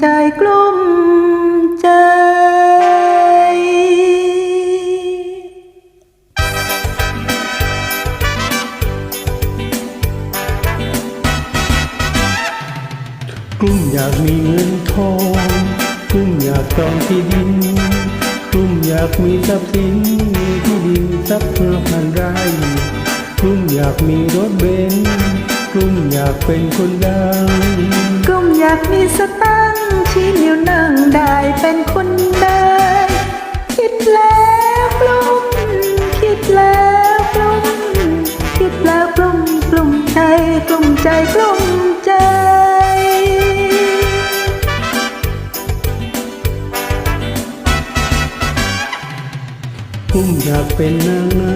ใจกลุ่มใจกลุ่มอยากมีเงินทองกลุ่มอยากจองที่ดินกลุ่มอยากมีทรัพย์สินมีที่ดินสักพันไร่กลุ่มอยากมีรถเบนซ์กลุ่มอยากเป็นคนดัง อยากมีสตังค์ชี้นิ้วนั่งได้เป็นคนได้คิดแล้วกลุ่มคิดแล้วกลุ่มคิดแล้วกลุ่มกลุ่มใจกลุ่มใจกลุ่มใจกลุ่มอยากเป็นนางงา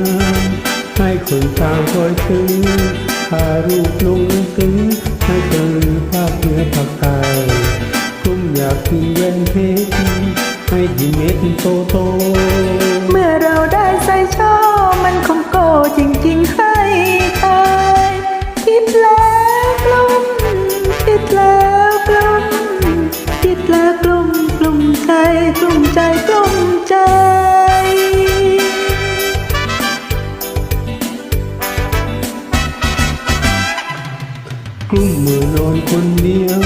ให้คนตามคอยถึงพารูปลงหนัง สือให้เจอภาคเหนือภาคใต้กลุ่มอยากมีแหวนเพชรให้ที่เม็ดโตโต เมื่อเราได้ใส่ช่อมันคงโกจริงๆให้ทายคิดแล้วกลุ่มคิดแล้วกลุ่มคิดแล้วกลุ่มกลุ่มใจกลุ่มใจกลุ่ม กลุ่มมือนอนคนเดียว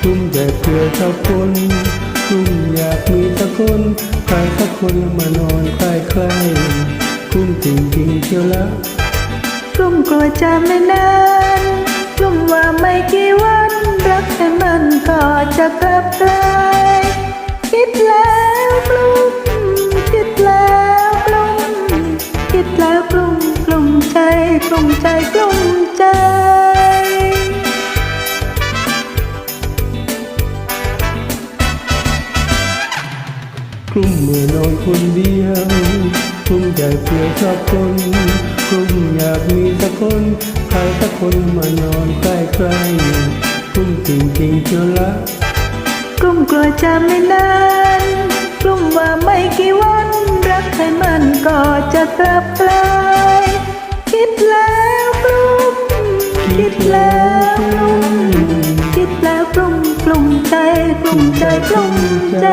กลุ่มแต่เพื่อเจ้าคนกลุ่มอยากมีสักคนใครสักคนมานอนใกล้ใกล้กลุ่มจริงจริงเชียวละกลุ่มกลัวจะไม่นานกลุ่มว่าไม่กี่วันรักให้มันก็จะกลับกลายคิดแล้วกลุ่มคิดแล้วกลุ่มคิดแล้วกลุ่มกลุ่มใจกลุ่มใจกลุ่มใจ ลุ่มเมื่อนอนคนเดียวกลุ่มใจเพื่อชอบคนกลุ่มอยากมีสักคนใครสักคนมานอนใกล้ใกล้ๆกลุ่มจริงจริงๆเชียวละกลุ่มกลัวจะไม่นานกลุ่มว่าไม่กี่วัน รักให้มันก็จะกลับกลายคิดแล้วกลุ่มคิดแล้วกลุ่มคิดแล้วกลุ่มกลุ่มใจกลุ่มใจกลุ่มใจ